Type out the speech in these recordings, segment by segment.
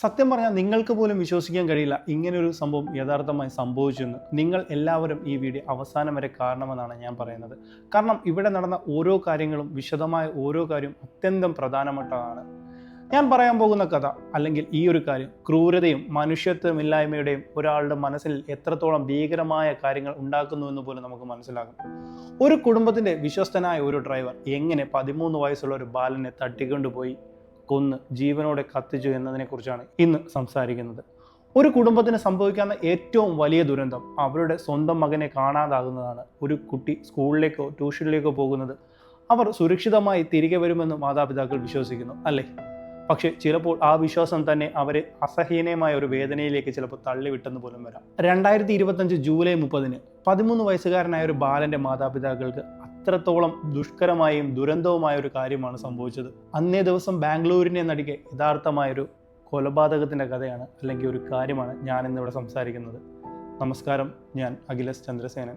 സത്യം പറഞ്ഞാൽ നിങ്ങൾക്ക് പോലും വിശ്വസിക്കാൻ കഴിയില്ല ഇങ്ങനൊരു സംഭവം യഥാർത്ഥമായി സംഭവിച്ചെന്ന്. നിങ്ങൾ എല്ലാവരും ഈ വീഡിയോ അവസാനം വരെ കാരണമെന്നാണ് ഞാൻ പറയുന്നത്. കാരണം ഇവിടെ നടന്ന ഓരോ കാര്യങ്ങളും വിശദമായ ഓരോ കാര്യവും അത്യന്തം പ്രധാനപ്പെട്ടതാണ്. ഞാൻ പറയാൻ പോകുന്ന കഥ അല്ലെങ്കിൽ ഈ ഒരു കാര്യം ക്രൂരതയും മനുഷ്യത്വമില്ലായ്മയുടെയും ഒരാളുടെ മനസ്സിൽ എത്രത്തോളം ഭീകരമായ കാര്യങ്ങൾ ഉണ്ടാക്കുന്നു എന്ന് പോലും നമുക്ക് മനസ്സിലാകും. ഒരു കുടുംബത്തിന്റെ വിശ്വസ്തനായ ഒരു ഡ്രൈവർ എങ്ങനെ പതിമൂന്ന് വയസ്സുള്ള ഒരു ബാലനെ തട്ടിക്കൊണ്ടുപോയി? കൊന്ന് ജീവനോടെ കത്തിച്ചു എന്നതിനെക്കുറിച്ചാണ് ഇന്ന് സംസാരിക്കുന്നത്. ഒരു കുടുംബത്തിന് സംഭവിക്കാവുന്ന ഏറ്റവും വലിയ ദുരന്തം അവരുടെ സ്വന്തം മകനെ കാണാതാകുന്നതാണ്. ഒരു കുട്ടി സ്കൂളിലേക്കോ ട്യൂഷനിലേക്കോ പോകുന്നത് അവർ സുരക്ഷിതമായി തിരികെ വരുമെന്ന് മാതാപിതാക്കൾ വിശ്വസിക്കുന്നു അല്ലേ? പക്ഷെ ചിലപ്പോൾ ആ വിശ്വാസം തന്നെ അവരെ അസഹനീയമായ ഒരു വേദനയിലേക്ക് ചിലപ്പോൾ തള്ളിവിട്ടെന്ന് പോലും വരാം. രണ്ടായിരത്തി ഇരുപത്തഞ്ച് ജൂലൈ മുപ്പതിന് പതിമൂന്ന് വയസ്സുകാരനായ ഒരു ബാലന്റെ മാതാപിതാക്കൾക്ക് അത്രത്തോളം ദുഷ്കരമായും ദുരന്തവുമായ ഒരു കാര്യമാണ് സംഭവിച്ചത്. അന്നേ ദിവസം ബാംഗ്ലൂരിനെ നടികെ യഥാർത്ഥമായൊരു കൊലപാതകത്തിന്റെ കഥയാണ് അല്ലെങ്കിൽ ഒരു കാര്യമാണ് ഞാൻ ഇന്നിവിടെ സംസാരിക്കുന്നത്. നമസ്കാരം ഞാൻ അഖിലസ് ചന്ദ്രസേനൻ.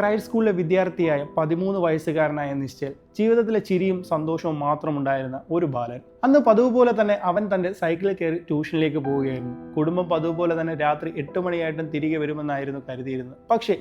ക്രൈസ്റ്റ് സ്കൂളിലെ വിദ്യാർത്ഥിയായ പതിമൂന്ന് വയസ്സുകാരനായ നിശ്ചൽ ജീവിതത്തിലെ ചിരിയും സന്തോഷവും മാത്രം ഉണ്ടായിരുന്ന ഒരു ബാലൻ. അന്ന് പതിവ് പോലെ തന്നെ അവൻ തന്റെ സൈക്കിളിൽ കയറി ട്യൂഷനിലേക്ക് പോവുകയായിരുന്നു. കുടുംബം പതിവ് പോലെ തന്നെ രാത്രി എട്ട് മണിയായിട്ടും തിരികെ വരുമെന്നായിരുന്നു കരുതിയിരുന്നത്. പക്ഷേ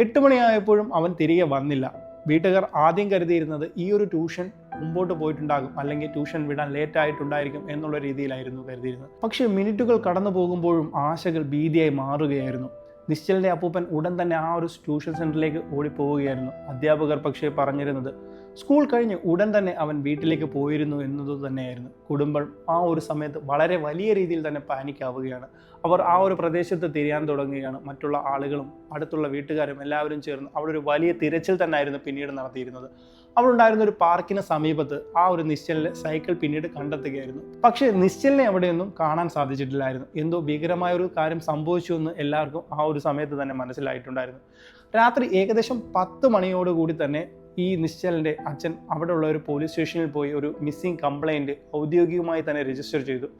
എട്ട് മണിയായപ്പോഴും അവൻ തിരികെ വന്നില്ല. വീട്ടുകാർ ആദ്യം കരുതിയിരുന്നത് ഈ ഒരു ട്യൂഷൻ മുമ്പോട്ട് പോയിട്ടുണ്ടാകും അല്ലെങ്കിൽ ട്യൂഷൻ വിടാൻ ലേറ്റ് ആയിട്ടുണ്ടായിരിക്കും എന്നുള്ള രീതിയിലായിരുന്നു കരുതിയിരുന്നത്. പക്ഷേ മിനിറ്റുകൾ കടന്നു പോകുമ്പോഴും ആശകൾ ഭീതിയായി മാറുകയായിരുന്നു. നിശ്ചലിന്റെ അപ്പൂപ്പൻ ഉടൻ തന്നെ ആ ഒരു ട്യൂഷൻ സെന്ററിലേക്ക് ഓടിപ്പോവുകയായിരുന്നു. അധ്യാപകർ പക്ഷേ പറഞ്ഞിരുന്നത് സ്കൂൾ കഴിഞ്ഞ് ഉടൻ തന്നെ അവൻ വീട്ടിലേക്ക് പോയിരുന്നു എന്നത് തന്നെയായിരുന്നു. കുടുംബം ആ ഒരു സമയത്ത് വളരെ വലിയ രീതിയിൽ തന്നെ പാനിക് ആവുകയാണ് അവർ ആ ഒരു പ്രദേശത്ത് തിരിയാൻ തുടങ്ങുകയാണ്. മറ്റുള്ള ആളുകളും അടുത്തുള്ള വീട്ടുകാരും എല്ലാവരും ചേർന്ന് അവിടെ ഒരു വലിയ തിരച്ചിൽ തന്നെയായിരുന്നു പിന്നീട് നടത്തിയിരുന്നത്. അവിടെ ഉണ്ടായിരുന്ന ഒരു പാർക്കിന് സമീപത്ത് ആ ഒരു നിശ്ചലിനെ സൈക്കിൾ പിന്നീട് കണ്ടെത്തുകയായിരുന്നു. പക്ഷേ നിശ്ചലിനെ അവിടെയൊന്നും കാണാൻ സാധിച്ചിട്ടില്ലായിരുന്നു. എന്തോ ഭീകരമായ ഒരു കാര്യം സംഭവിച്ചു എന്ന് എല്ലാവർക്കും ആ ഒരു സമയത്ത് തന്നെ മനസ്സിലായിട്ടുണ്ടായിരുന്നു. രാത്രി ഏകദേശം പത്ത് മണിയോടുകൂടി തന്നെ ഈ നിശ്ചലിന്റെ അച്ഛൻ അവിടെയുള്ള ഒരു പോലീസ് സ്റ്റേഷനിൽ പോയി ഒരു മിസ്സിംഗ് കംപ്ലൈന്റ് ഔദ്യോഗികമായി തന്നെ രജിസ്റ്റർ ചെയ്തു.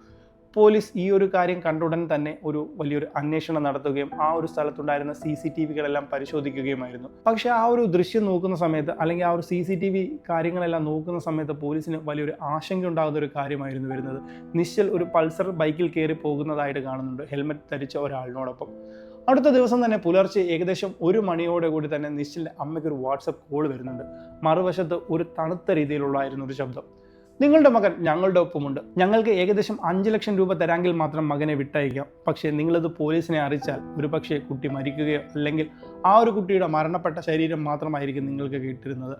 പോലീസ് ഈ ഒരു കാര്യം കണ്ടുടൻ തന്നെ ഒരു വലിയൊരു അന്വേഷണം നടത്തുകയും ആ ഒരു സ്ഥലത്തുണ്ടായിരുന്ന സി സി ടി വികളെല്ലാം പരിശോധിക്കുകയുമായിരുന്നു. പക്ഷെ ആ ഒരു ദൃശ്യം നോക്കുന്ന സമയത്ത് അല്ലെങ്കിൽ ആ ഒരു സി സി ടി വി കാര്യങ്ങളെല്ലാം നോക്കുന്ന സമയത്ത് പോലീസിന് വലിയൊരു ആശങ്ക ഉണ്ടാകുന്ന ഒരു കാര്യമായിരുന്നു വരുന്നത്. നിശ്ചൽ ഒരു പൾസർ ബൈക്കിൽ കയറി പോകുന്നതായിട്ട് കാണുന്നുണ്ട്. ഹെൽമെറ്റ് ധരിച്ച ഒരാളിനോടൊപ്പം. അടുത്ത ദിവസം തന്നെ പുലർച്ചെ ഏകദേശം ഒരു മണിയോടെ കൂടി തന്നെ നിശ്ചലിന്റെ അമ്മയ്ക്ക് ഒരു വാട്സപ്പ് കോൾ വരുന്നുണ്ട്. മറുവശത്ത് ഒരു തണുത്ത രീതിയിലുള്ളായിരുന്നു ഒരു ശബ്ദം. നിങ്ങളുടെ മകൻ ഞങ്ങളുടെ ഒപ്പമുണ്ട്. ഞങ്ങൾക്ക് ഏകദേശം അഞ്ച് ലക്ഷം രൂപ തരാമെങ്കിൽ മാത്രം മകനെ വിട്ടയക്കാം. പക്ഷേ നിങ്ങളത് പോലീസിനെ അറിയിച്ചാൽ ഒരു പക്ഷേ കുട്ടി മരിക്കുകയോ അല്ലെങ്കിൽ ആ ഒരു കുട്ടിയുടെ മരണപ്പെട്ട ശരീരം മാത്രമായിരിക്കും നിങ്ങൾക്ക് കിട്ടിരുന്നത്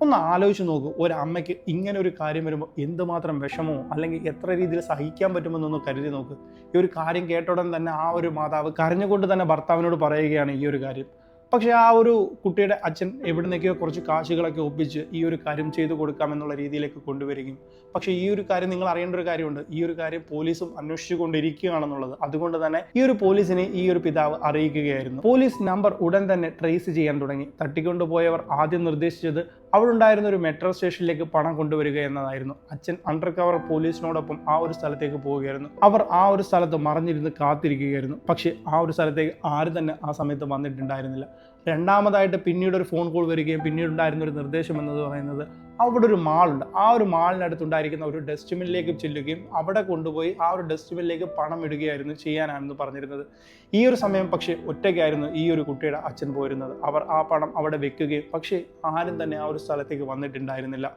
ഒന്ന് ആലോചിച്ച് നോക്കൂ. ഒരു അമ്മയ്ക്ക് ഇങ്ങനെ ഒരു കാര്യം വരുമ്പോൾ എന്തുമാത്രം വിഷമോ അല്ലെങ്കിൽ എത്ര രീതിയിൽ സഹിക്കാൻ പറ്റുമെന്നൊന്ന് കരുതി നോക്ക്. ഈ ഒരു കാര്യം കേട്ടോടൻ തന്നെ ആ ഒരു മാതാവ് കരഞ്ഞുകൊണ്ട് തന്നെ ഭർത്താവിനോട് പറയുകയാണ് ഈ ഒരു കാര്യം. പക്ഷേ ആ ഒരു കുട്ടിയുടെ അച്ഛൻ എവിടുന്നേക്കോ കുറച്ച് കാശുകളൊക്കെ ഒപ്പിച്ച് ഈ ഒരു കാര്യം ചെയ്തു കൊടുക്കാമെന്നുള്ള രീതിയിലേക്ക് കൊണ്ടുവരികയും. പക്ഷേ ഈ ഒരു കാര്യം നിങ്ങൾ അറിയേണ്ട ഒരു കാര്യമുണ്ട്. ഈ ഒരു കാര്യം പോലീസും അന്വേഷിച്ചു കൊണ്ടിരിക്കുകയാണെന്നുള്ളത്. അതുകൊണ്ട് തന്നെ ഈ ഒരു പോലീസിനെ ഈ ഒരു പിതാവ് അറിയിക്കുകയായിരുന്നു. പോലീസ് നമ്പർ ഉടൻ തന്നെ ട്രേസ് ചെയ്യാൻ തുടങ്ങി. തട്ടിക്കൊണ്ടുപോയവർ ആദ്യം നിർദ്ദേശിച്ചത് അവിടെ ഉണ്ടായിരുന്ന ഒരു മെട്രോ സ്റ്റേഷനിലേക്ക് പണം കൊണ്ടുവരിക എന്നതായിരുന്നു. അച്ഛൻ അണ്ടർ കവർ പോലീസിനോടൊപ്പം ആ ഒരു സ്ഥലത്തേക്ക് പോവുകയായിരുന്നു. അവർ ആ ഒരു സ്ഥലത്ത് മറഞ്ഞിരുന്ന് കാത്തിരിക്കുകയായിരുന്നു. പക്ഷേ ആ ഒരു സ്ഥലത്തേക്ക് ആരും തന്നെ ആ സമയത്ത് വന്നിട്ടുണ്ടായിരുന്നില്ല. രണ്ടാമതായിട്ട് പിന്നീട് ഒരു ഫോൺ കോൾ വരികയും പിന്നീട് ഉണ്ടായിരുന്ന ഒരു നിർദ്ദേശം എന്നത് പറയുന്നത് അവിടെ ഒരു മാളുണ്ട് ആ ഒരു മാളിനടുത്തുണ്ടായിരിക്കുന്ന ഒരു ഡസ്റ്റ്ബിനിലേക്ക് ചെല്ലുകയും അവിടെ കൊണ്ടുപോയി ആ ഒരു ഡസ്റ്റ്ബിനിലേക്ക് പണം ഇടുകയായിരുന്നു ചെയ്യാനാണെന്ന് പറഞ്ഞിരുന്നത്. ഈ ഒരു സമയം പക്ഷേ ഒറ്റയ്ക്കായിരുന്നു ഈ ഒരു കുട്ടിയുടെ അച്ഛൻ പോയിരുന്നത് അവർ ആ പണം അവിടെ വെക്കുകയും പക്ഷേ ആരും തന്നെ ആ ഒരു സ്ഥലത്തേക്ക് വന്നിട്ടുണ്ടായിരുന്നില്ല.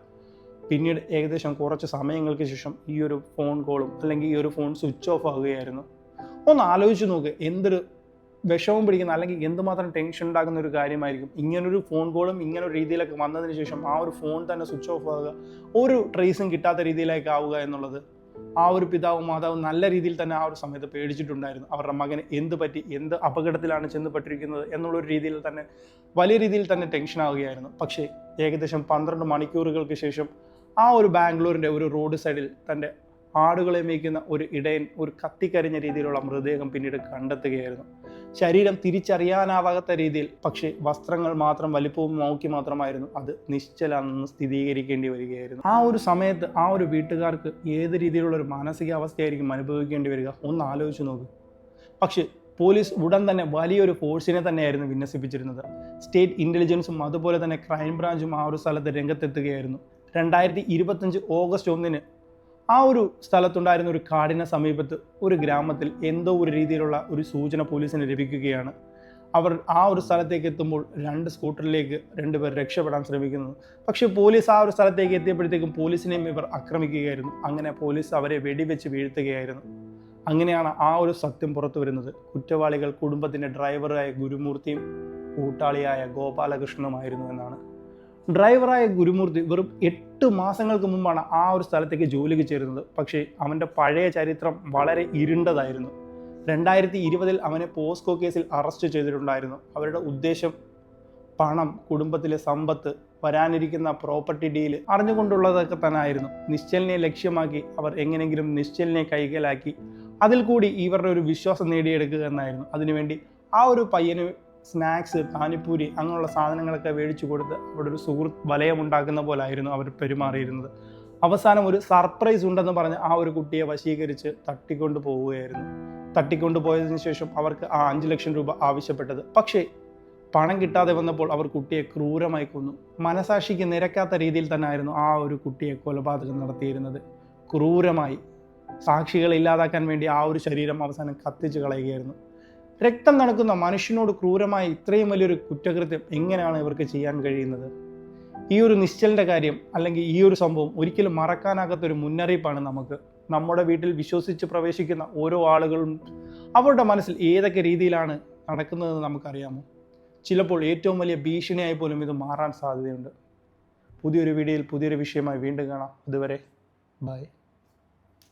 പിന്നീട് ഏകദേശം കുറച്ച് സമയങ്ങൾക്ക് ശേഷം ഈ ഒരു ഫോൺ കോളും അല്ലെങ്കിൽ ഈ ഒരു ഫോൺ സ്വിച്ച് ഓഫ് ആകുകയായിരുന്നു ഒന്ന് ആലോചിച്ച് നോക്ക് എന്തൊരു വിഷമം പിടിക്കുന്ന അല്ലെങ്കിൽ എന്തുമാത്രം ടെൻഷൻ ഉണ്ടാക്കുന്ന ഒരു കാര്യമായിരിക്കും. ഇങ്ങനൊരു ഫോൺ കോളും ഇങ്ങനെ ഒരു രീതിയിലൊക്കെ വന്നതിന് ശേഷം ആ ഒരു ഫോൺ തന്നെ സ്വിച്ച് ഓഫ് ആവുക ഒരു ട്രേസും കിട്ടാത്ത രീതിയിലേക്ക് ആവുക എന്നുള്ളത് ആ ഒരു പിതാവും മാതാവും നല്ല രീതിയിൽ തന്നെ ആ ഒരു സമയത്ത് പേടിച്ചിട്ടുണ്ടായിരുന്നു. അവരുടെ മകന് എന്ത് പറ്റി എന്ത് അപകടത്തിലാണ് ചെന്നപ്പെട്ടിരിക്കുന്നത് എന്നുള്ള ഒരു രീതിയിൽ തന്നെ വലിയ രീതിയിൽ തന്നെ ടെൻഷൻ ആവുകയായിരുന്നു. പക്ഷേ ഏകദേശം പന്ത്രണ്ട് മണിക്കൂറുകൾക്ക് ശേഷം ആ ഒരു ബാംഗ്ലൂരിന്റെ ഒരു റോഡ് സൈഡിൽ തന്റെ ആടുകളെ മേയ്ക്കുന്ന ഒരു ഇടയൻ ഒരു കത്തിക്കരിഞ്ഞ രീതിയിലുള്ള മൃതദേഹം പിന്നീട് കണ്ടെത്തുകയായിരുന്നു. ശരീരം തിരിച്ചറിയാനാവാത്ത രീതിയിൽ പക്ഷേ വസ്ത്രങ്ങൾ മാത്രം വലിപ്പവും നോക്കി മാത്രമായിരുന്നു അത് നിശ്ചലാണെന്ന് സ്ഥിരീകരിക്കേണ്ടി വരികയായിരുന്നു. ആ ഒരു സമയത്ത് ആ ഒരു വീട്ടുകാർക്ക് ഏത് രീതിയിലുള്ള ഒരു മാനസികാവസ്ഥയായിരിക്കും അനുഭവിക്കേണ്ടി വരിക? ഒന്ന് ആലോചിച്ച് നോക്ക്. പക്ഷേ പോലീസ് ഉടൻ തന്നെ വലിയൊരു ഫോഴ്സിനെ തന്നെയായിരുന്നു വിന്യസിപ്പിച്ചിരുന്നത്. സ്റ്റേറ്റ് ഇന്റലിജൻസും അതുപോലെ തന്നെ ക്രൈം ബ്രാഞ്ചും ആ ഒരു സ്ഥലത്ത് രംഗത്തെത്തുകയായിരുന്നു. രണ്ടായിരത്തി ഇരുപത്തഞ്ച് ഓഗസ്റ്റ് ഒന്നിന് ആ ഒരു സ്ഥലത്തുണ്ടായിരുന്ന ഒരു കാടിന് സമീപത്ത് ഒരു ഗ്രാമത്തിൽ എന്തോ ഒരു രീതിയിലുള്ള ഒരു സൂചന പോലീസിന് ലഭിക്കുകയാണ്. അവർ ആ ഒരു സ്ഥലത്തേക്ക് എത്തുമ്പോൾ രണ്ട് സ്കൂട്ടറിലേക്ക് രണ്ടുപേർ രക്ഷപ്പെടാൻ ശ്രമിക്കുന്നു. പക്ഷേ പോലീസ് ആ ഒരു സ്ഥലത്തേക്ക് എത്തിയപ്പോഴത്തേക്കും പോലീസിനെയും ഇവർ ആക്രമിക്കുകയായിരുന്നു. അങ്ങനെ പോലീസ് അവരെ വെടിവെച്ച് വീഴ്ത്തുകയായിരുന്നു. അങ്ങനെയാണ് ആ ഒരു സത്യം പുറത്തു വരുന്നത്. കുറ്റവാളികൾ കുടുംബത്തിന്റെ ഡ്രൈവറായ ഗുരുമൂർത്തിയും കൂട്ടാളിയായ ഗോപാലകൃഷ്ണനുമായിരുന്നു എന്നാണ് ഡ്രൈവറായ ഗുരുമൂർത്തി വെറും എട്ട് മാസങ്ങൾക്ക് മുമ്പാണ് ആ ഒരു സ്ഥലത്തേക്ക് ജോലിക്ക് ചേരുന്നത്. പക്ഷേ അവന്റെ പഴയ ചരിത്രം വളരെ ഇരുണ്ടതായിരുന്നു. രണ്ടായിരത്തി ഇരുപതിൽ അവനെ പോസ്കോ കേസിൽ അറസ്റ്റ് ചെയ്തിട്ടുണ്ടായിരുന്നു. അവരുടെ ഉദ്ദേശം പണം കുടുംബത്തിലെ സമ്പത്ത് വരാനിരിക്കുന്ന പ്രോപ്പർട്ടി ഡീൽ അറിഞ്ഞുകൊണ്ടുള്ളതൊക്കെ തന്നെ ആയിരുന്നു നിശ്ചലിനെ ലക്ഷ്യമാക്കി അവർ എങ്ങനെയെങ്കിലും നിശ്ചലിനെ കൈകലാക്കി അതിൽ കൂടി ഇവരുടെ ഒരു വിശ്വാസം നേടിയെടുക്കുക എന്നായിരുന്നു. അതിനുവേണ്ടി ആ ഒരു പയ്യന് സ്നാക്സ് പാനിപ്പൂരി അങ്ങനെയുള്ള സാധനങ്ങളൊക്കെ മേടിച്ചു കൊടുത്ത് അവിടെ ഒരു സുഹൃത്ത് വലയമുണ്ടാക്കുന്ന പോലായിരുന്നു അവർ പെരുമാറിയിരുന്നത്. അവസാനം ഒരു സർപ്രൈസ് ഉണ്ടെന്ന് പറഞ്ഞ് ആ ഒരു കുട്ടിയെ വശീകരിച്ച് തട്ടിക്കൊണ്ട് പോവുകയായിരുന്നു. തട്ടിക്കൊണ്ട് പോയതിനു ശേഷം അവർക്ക് ആ അഞ്ച് ലക്ഷം രൂപ ആവശ്യപ്പെട്ടത്. പക്ഷേ പണം കിട്ടാതെ വന്നപ്പോൾ അവർ കുട്ടിയെ ക്രൂരമായി കൊന്നു. മനസാക്ഷിക്ക് നിരക്കാത്ത രീതിയിൽ തന്നെ ആയിരുന്നു ആ ഒരു കുട്ടിയെ കൊലപാതകം നടത്തിയിരുന്നത്. ക്രൂരമായി. സാക്ഷികളെ ഇല്ലാതാക്കാൻ വേണ്ടി ആ ഒരു ശരീരം അവസാനം കത്തിച്ചു കളയുകയായിരുന്നു. രക്തം നടക്കുന്ന മനുഷ്യനോട് ക്രൂരമായ ഇത്രയും വലിയൊരു കുറ്റകൃത്യം എങ്ങനെയാണ് ഇവർക്ക് ചെയ്യാൻ കഴിയുന്നത്? ഈ ഒരു നിശ്ചലിന്റെ കാര്യം അല്ലെങ്കിൽ ഈ ഒരു സംഭവം ഒരിക്കലും മറക്കാനാകാത്ത ഒരു മുന്നറിയിപ്പാണ് നമുക്ക്. നമ്മുടെ വീട്ടിൽ വിശ്വസിച്ച് പ്രവേശിക്കുന്ന ഓരോ ആളുകളും അവരുടെ മനസ്സിൽ ഏതൊക്കെ രീതിയിലാണ് നടക്കുന്നതെന്ന് നമുക്കറിയാമോ? ചിലപ്പോൾ ഏറ്റവും വലിയ ഭീഷണിയായി പോലും ഇത് മാറാൻ സാധ്യതയുണ്ട്. പുതിയൊരു വീഡിയോയിൽ പുതിയൊരു വിഷയമായി വീണ്ടും കാണാം. അതുവരെ ബൈ.